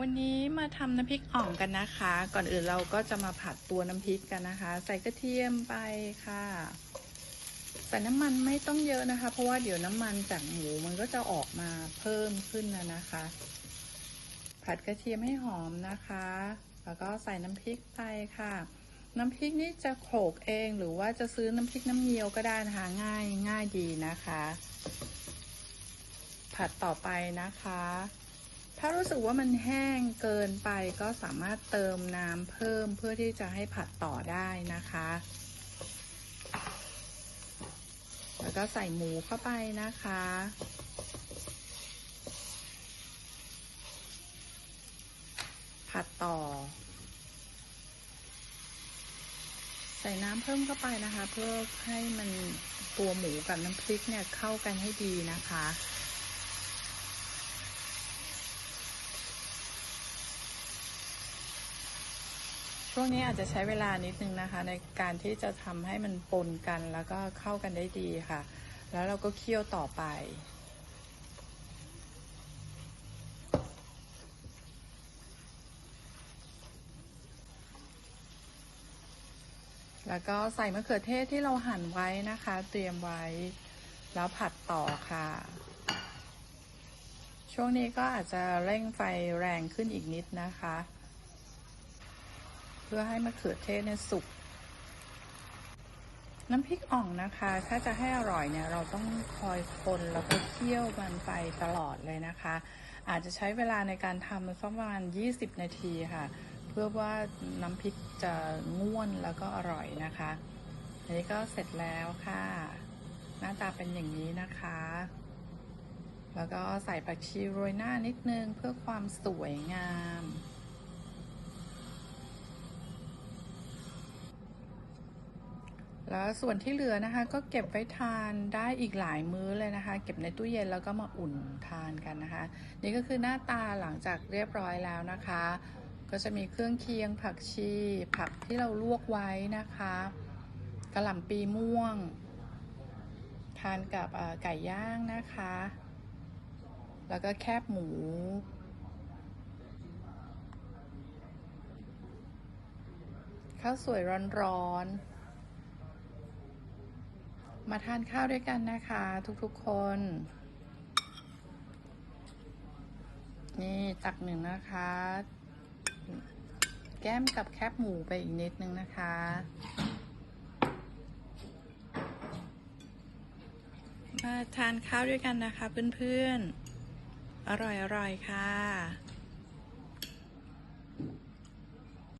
วันนี้มาทำน้ำพริกอ่องกันนะคะ ก่อนอื่นเราก็จะมาผัดตัวน้ำพริกกันนะคะ ใส่กระเทียมไปค่ะ ใส่น้ำมันไม่ต้องเยอะนะคะ เพราะว่าเดี๋ยวน้ำมันจากหมูมันก็จะออกมาเพิ่มขึ้นนะนะคะ ผัดกระเทียมให้หอมนะคะ แล้วก็ใส่น้ำพริกไปค่ะ น้ำพริกนี่จะโขลกเองหรือว่าจะซื้อน้ำพริกน้ำเงี้ยวก็ได้นะคะง่ายง่ายดีนะคะ ผัดต่อไปนะคะ ถ้ารู้สึกว่ามันแห้งเกินไปก็สามารถเติมน้ำเพิ่มเพื่อที่จะให้ผัดต่อได้นะคะ แล้วก็ใส่หมูเข้าไปนะคะ ผัดต่อ ใส่น้ำเพิ่มเข้าไปนะคะ เพื่อให้มันตัวหมูกับน้ำพริกเนี่ยเข้ากันให้ดีนะคะ ช่วงนี้อาจจะใช้เวลานิดนึงนะคะ ในการที่จะทำให้มันปนกันแล้วก็เข้ากันได้ดีค่ะ แล้วเราก็เคี่ยวต่อไปแล้วก็ใส่มะเขือเทศที่เราหั่นไว้นะคะ เตรียมไว้ แล้วผัดต่อค่ะ ช่วงนี้ก็อาจจะเร่งไฟแรงขึ้นอีกนิดนะคะ เพื่อให้มะเขือเทศเนี่ยสุก น้ำพริกอ่องนะคะ ถ้าจะให้อร่อยเนี่ยเราต้องคอยคนแล้วก็เคี่ยวมันไปตลอดเลยนะคะ อาจจะใช้เวลาในการทำสักประมาณ 20 นาทีค่ะ เพื่อว่าน้ำพริกจะง่วนแล้วก็อร่อยนะคะอันนี้ก็เสร็จแล้วค่ะ หน้าตาเป็นอย่างนี้นะคะ แล้วก็ใส่ผักชีโรยหน้านิดนึงเพื่อความสวยงาม แล้วส่วนที่เหลือนะคะ ก็เก็บไว้ทานได้อีกหลายมื้อเลยนะคะ เก็บในตู้เย็นแล้วก็มาอุ่นทานกันนะคะ นี่ก็คือหน้าตาหลังจากเรียบร้อยแล้วนะคะ ก็จะมีเครื่องเคียงผักชี ผักที่เราลวกไว้นะคะกระหล่ำปีม่วง ทานกับไก่ย่างนะคะ แล้วก็แคบหมูข้าวสวยร้อนๆ มาทานข้าวด้วยกันนะคะ ทุกๆคน นี่ตักหนึ่งนะคะ แก้มกับแคบหมูไปอีกนิดนึงนะคะมาทานข้าวด้วยกันนะคะเพื่อนๆ อร่อยๆ ค่ะ